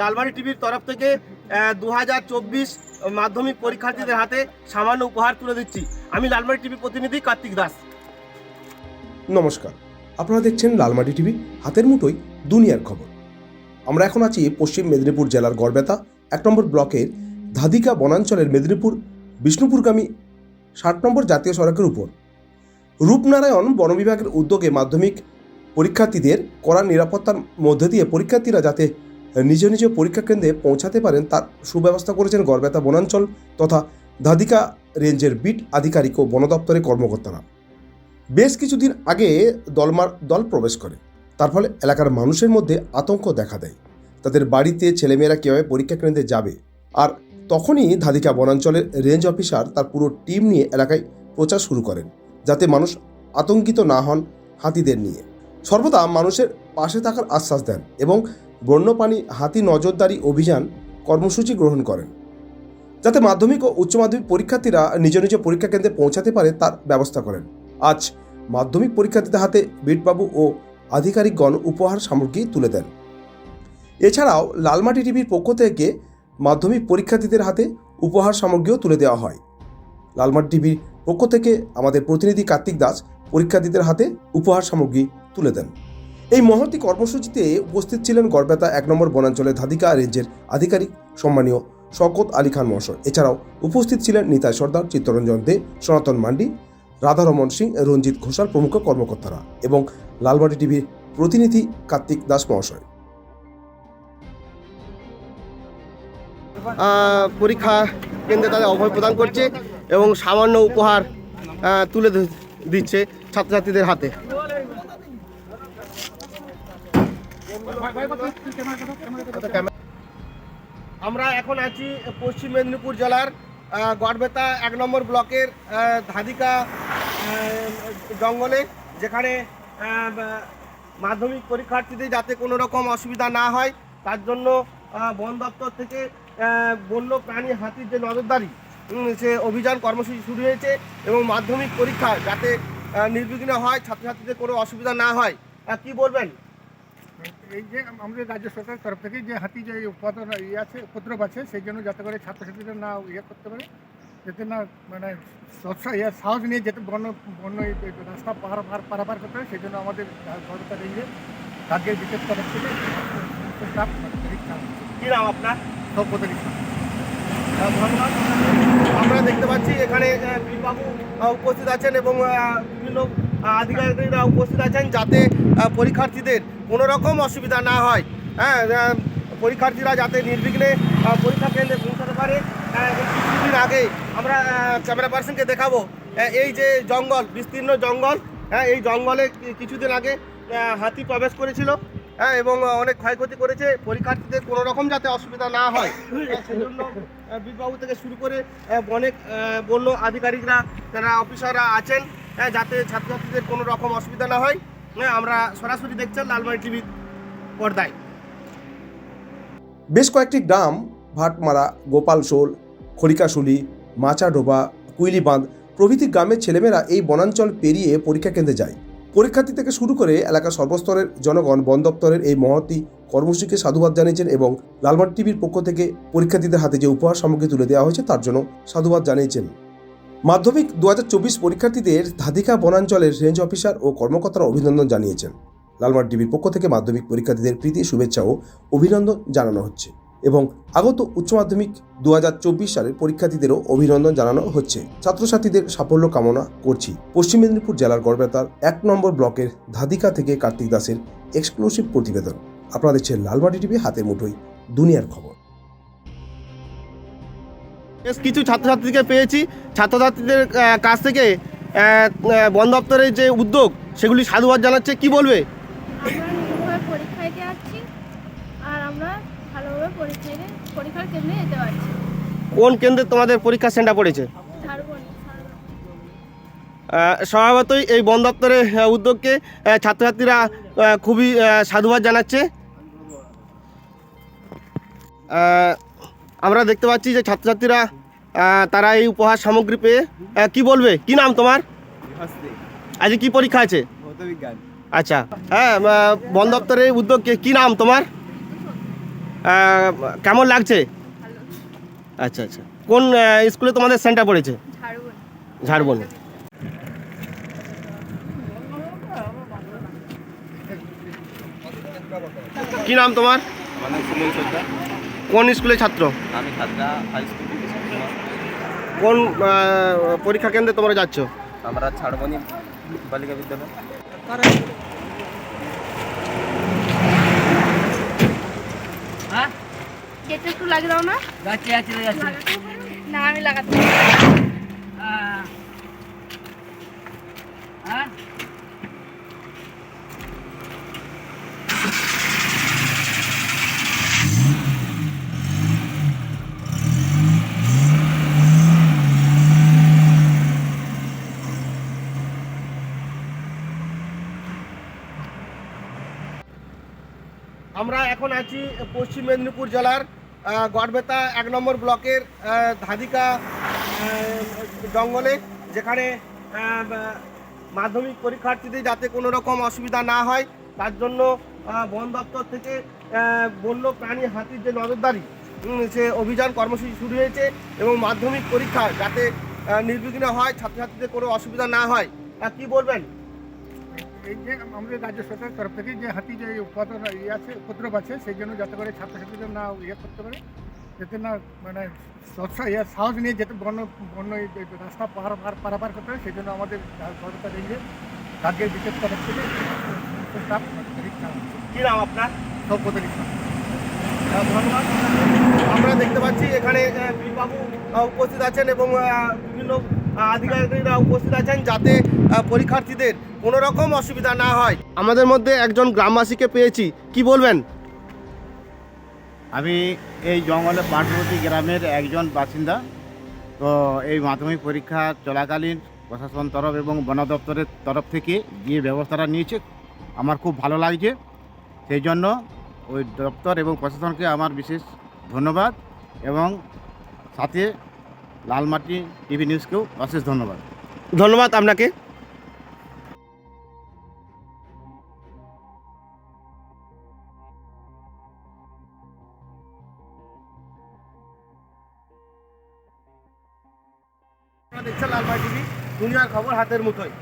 লালবাড়ি টিভির তরফ থেকে দু হাজার চব্বিশ মাধ্যমিক পরীক্ষার্থীদের হাতে সামান্য উপহার তুলে দিচ্ছি। আমি লালবাড়ি টিভি প্রতিনিধি কার্তিক দাস। নমস্কার। আপনারা দেখছেন লালমাটি টিভি, হাতের মুঠোই দুনিয়ার খবর। আমরা এখন আছি পশ্চিম মেদিনীপুর জেলার গড়বেতা, এক নম্বর ব্লকের ধাদিকা বনাঞ্চলের মেদিনীপুর, বিষ্ণুপুরগামী ষাট নম্বর জাতীয় সড়কের উপর। রূপনারায়ণ বন বিভাগের উদ্যোগে মাধ্যমিক পরীক্ষার্থীদের কড়া নিরাপত্তার মধ্যে দিয়ে পরীক্ষার্থীরা যাতে নিজ নিজ পরীক্ষা কেন্দ্রে পৌঁছাতে পারেন তার সুব্যবস্থা করেছেন গড়বেতা বনাঞ্চল তথা ধাদিকা রেঞ্জের বিট আধিকারিক ও বন দপ্তরের কর্মকর্তারা। বেশ কিছুদিন আগে দলমার দল প্রবেশ করে। তার ফলে এলাকার মানুষের মধ্যে আতঙ্ক দেখা দেয়। তাদের বাড়িতে ছেলেমেয়েরা কীভাবে পরীক্ষা কেন্দ্রে যাবে? আর তখনই ধাদিকা বনাঞ্চলের রেঞ্জ অফিসার তার পুরো টিম নিয়ে এলাকায় প্রচার শুরু করেন, যাতে মানুষ আতঙ্কিত না হন হাতিদের নিয়ে। সর্বদা মানুষের পাশে থাকার আশ্বাস দেন এবং বন্যপ্রাণী হাতি নজরদারি অভিযান কর্মসূচি গ্রহণ করেন। যাতে মাধ্যমিক ও উচ্চ মাধ্যমিক পরীক্ষার্থীরা নিজ নিজ পরীক্ষা কেন্দ্রে পৌঁছাতে পারে তার ব্যবস্থা করেন। আজ মাধ্যমিক পরীক্ষার্থীদের হাতে বিটবাবু ও আধিকারিকগণ উপহার সামগ্রী তুলে দেন। এছাড়াও লালমাটি টিভির পক্ষ থেকে মাধ্যমিক পরীক্ষার্থীদের হাতে উপহার সামগ্রীও তুলে দেওয়া হয়। লালমাটি টিভির পক্ষ থেকে আমাদের প্রতিনিধি কার্তিক দাস পরীক্ষার্থীদের হাতে উপহার সামগ্রী তুলে দেন। এই মহতি কর্মসূচিতে উপস্থিত ছিলেন গড়বেতা এক নম্বর বনাঞ্চলের ধাদিকা রেঞ্জের আধিকারিক সম্মানীয় শকত আলী খান মহাশয়। এছাড়াও উপস্থিত ছিলেন নিতাই সর্দার, চিত্তরঞ্জন দে, সনাতন মান্ডি, রাধারমন সিং, রঞ্জিত ঘোষাল প্রমুখ কর্মকর্তারা এবং লালবাড়ি টিভির প্রতিনিধি কার্তিক দাস মহাশয়। পরীক্ষা কেন্দ্রে তাদের অভয় প্রদান করছে এবং সামান্য উপহার তুলে দিচ্ছে ছাত্রছাত্রীদের হাতে। আমরা এখন আছি পশ্চিম মেদিনীপুর জেলার গড়বেতা এক নম্বর ব্লকের ধাদিকা জঙ্গলে, যেখানে মাধ্যমিক পরীক্ষার্থীদের যাতে কোনো রকম অসুবিধা না হয়, তার জন্য বন দপ্তর থেকে বন্য প্রাণী হাতির যে নজরদারি সে অভিযান কর্মসূচি শুরু হয়েছে এবং মাধ্যমিক পরীক্ষা যাতে নির্বিঘ্ন হয়, ছাত্রছাত্রীদের কোনো অসুবিধা না হয় কি বলবেন? এই যে আমাদের রাজ্য সরকারের তরফ থেকে যে হাতি যে উৎপাদন ইয়ে আছে উপদ্রব আছে সেই জন্য যাতে করে ছাত্রছাত্রীরা না ইয়ে করতে পারে যাতে না মানে ইয়ে সাহস নিয়ে যেতে বন্য বন্য রাস্তা পার পার পারাপার করতে পারে সেই জন্য আমাদের সরকার এই যে রাজ্যের বিশেষ তরফ থেকে স্টাফ পরীক্ষা নাম আপনার? সব পরীক্ষা ধন্যবাদ। আমরা দেখতে পাচ্ছি এখানে আহ, উপস্থিত আছেন এবং বিভিন্ন আধিকারিকরা উপস্থিত আছেন যাতে পরীক্ষার্থীদের কোনো রকম অসুবিধা না হয়। হ্যাঁ পরীক্ষার্থীরা যাতে নির্বিঘ্নে পরীক্ষা কেন্দ্রে পৌঁছাতে পারে আহ, কিছুদিন আগে আমরা ক্যামেরা পার্সনকে দেখাবো আহ, এই যে জঙ্গল বিস্তীর্ণ জঙ্গল হ্যাঁ এই জঙ্গলে কিছুদিন আগে হাতি প্রবেশ করেছিল হ্যাঁ এবং অনেক ক্ষয়ক্ষতি করেছে। পরীক্ষার্থীদের কোনো রকম যাতে অসুবিধা না হয় হ্যাঁ, সেজন্য আহ, বীরবাবু থেকে শুরু করে অনেক বন্য আধিকারিকরা যারা অফিসাররা আছেন হ্যাঁ, যাতে ছাত্রছাত্রীদের কোনো রকম অসুবিধা না হয়। হ্যাঁ, আমরা সরাসরি দেখছেন লালমাই টিভি পর্দায়। বেশ কয়েকটি গ্রাম ভাটমারা গোপালশোল খড়িকাশুলি মাচাডোবা কুইলিবাঁধ প্রভৃতি গ্রামের ছেলেমেয়েরা এই বনাঞ্চল পেরিয়ে পরীক্ষা কেন্দ্রে যায়। পরীক্ষার্থী থেকে শুরু করে এলাকার সর্বস্তরের জনগণ বন দপ্তরের এই মহতি কর্মসূচিকে সাধুবাদ জানিয়েছেন এবং লালমাট টিভির পক্ষ থেকে পরীক্ষার্থীদের হাতে যে উপহার সামগ্রী তুলে দেওয়া হয়েছে তার জন্য সাধুবাদ জানিয়েছেন। মাধ্যমিক দু হাজার চব্বিশ পরীক্ষার্থীদের ধাদিকা বনাঞ্চলের রেঞ্জ অফিসার ও কর্মকর্তারা অভিনন্দন জানিয়েছেন। লালমাট টিভির পক্ষ থেকে মাধ্যমিক পরীক্ষার্থীদের প্রীতি, শুভেচ্ছা ও অভিনন্দন জানানো হচ্ছে এবং আগত উচ্চ মাধ্যমিক দু হাজার চব্বিশ সালের পরীক্ষার্থীদেরও অভিনন্দন জানানো হচ্ছে। ছাত্রছাত্রীদের সাফল্য কামনা করছি। পশ্চিম মেদিনীপুর জেলার গড়বেতার এক নম্বর ব্লকের ধাদিকা থেকে কার্তিক দাসের এক্সক্লুসিভ প্রতিবেদন। আপনারা দেখছেন লালমাটি টিভি, হাতের মুঠোই দুনিয়ার খবর। বেশ কিছু ছাত্রছাত্রীকে পেয়েছি। ছাত্রছাত্রীদের কাছ থেকে বন দপ্তরের যে উদ্যোগ সেগুলি সাধুবাদ জানাচ্ছে। কি বলবে? পরীক্ষায় যাচ্ছি আর আমরা ভালোভাবে পরীক্ষায় পরীক্ষার কেন্দ্রে যেতে পারছি। কোন কেন্দ্রে তোমাদের পরীক্ষা সেন্টার পড়েছে? স্বভাবতই এই বন দপ্তরের উদ্যোগকে ছাত্রছাত্রীরা খুবই সাধুবাদ জানাচ্ছে। আমরা দেখতে পাচ্ছি যে ছাত্রছাত্রীরা তারা এই উপহার সামগ্রী পেয়ে কি বলবে? কি নাম তোমার? আজকে কি পরীক্ষা আছে? আচ্ছা। হ্যাঁ বন দপ্তরের উদ্যোগকে কি নাম তোমার? কেমন লাগছে? আচ্ছা আচ্ছা। কোন স্কুলে তোমাদের সেন্টার পড়েছে? ঝাড়বন। ঝাড়বন। কি নাম তোমার? সুমন সর্দার। কোন স্কুলের ছাত্র? আমি ছাত্রা হাই স্কুল থেকে কোন পরীক্ষা কেন্দ্রে তোমরা যাচ্ছ? আমরা ছাড়বনি বালিকা বিদ্যালয়। গেটে একটু লাগিয়ে দাও না। যাচ্ছি যাচ্ছি যাচ্ছি। না? না আমি লাগাতে হ্যাঁ? আমরা এখন আছি পশ্চিম মেদিনীপুর জেলার গড়বেতা এক নম্বর ব্লকের ধাদিকা জঙ্গলে, যেখানে মাধ্যমিক পরীক্ষার্থীদের যাতে কোনো রকম অসুবিধা না হয়, তার জন্য বন দপ্তর থেকে বন্য প্রাণী হাতির যে নজরদারি সে অভিযান কর্মসূচি শুরু হয়েছে এবং মাধ্যমিক পরীক্ষা যাতে নির্বিঘ্ন হয়, ছাত্রছাত্রীদের কোনো অসুবিধা না হয় তা কী বলবেন? এই যে আমাদের রাজ্য সরকারের তরফ থেকে যে হাতি যে উৎপাদন ইয়ে আছে উপদ্রব আছে সেই জন্য যাতে করে ছাত্রছাত্রীদের না ইয়ে করতে পারে যাতে না মানে ইয়ে সাহস নিয়ে যেতে বন্য বন্য এই যে রাস্তা পার পার পারাপার করতে হয় সেই জন্য আমাদের সরকার রেঞ্জে রাজ্যের বিশেষ তরফ থেকে স্টাফ কি নাম আপনার? সব ধন্যবাদ। আমরা দেখতে পাচ্ছি এখানে বীরবাবু উপস্থিত আছেন এবং বিভিন্ন আধিকারিকরা উপস্থিত আছেন যাতে পরীক্ষার্থীদের কোনো রকম অসুবিধা না হয়। আমাদের মধ্যে একজন গ্রামবাসীকে পেয়েছি। কি বলবেন? আমি এই জঙ্গলে পার্শ্ববর্তী গ্রামের একজন বাসিন্দা। তো এই মাধ্যমিক পরীক্ষা চলাকালীন প্রশাসন তরফ এবং বন দপ্তরের তরফ থেকে যে ব্যবস্থাটা নিয়েছে আমার খুব ভালো লাগছে। সেই জন্য ওই দপ্তর এবং প্রশাসনকে আমার বিশেষ ধন্যবাদ এবং সাথে লালমাটি টিভি নিউজকেও অশেষ ধন্যবাদ। ধন্যবাদ আপনাকে। দেখছেন লালবাই টিভি দুনিয়ার খবর হাতের মুঠোয়।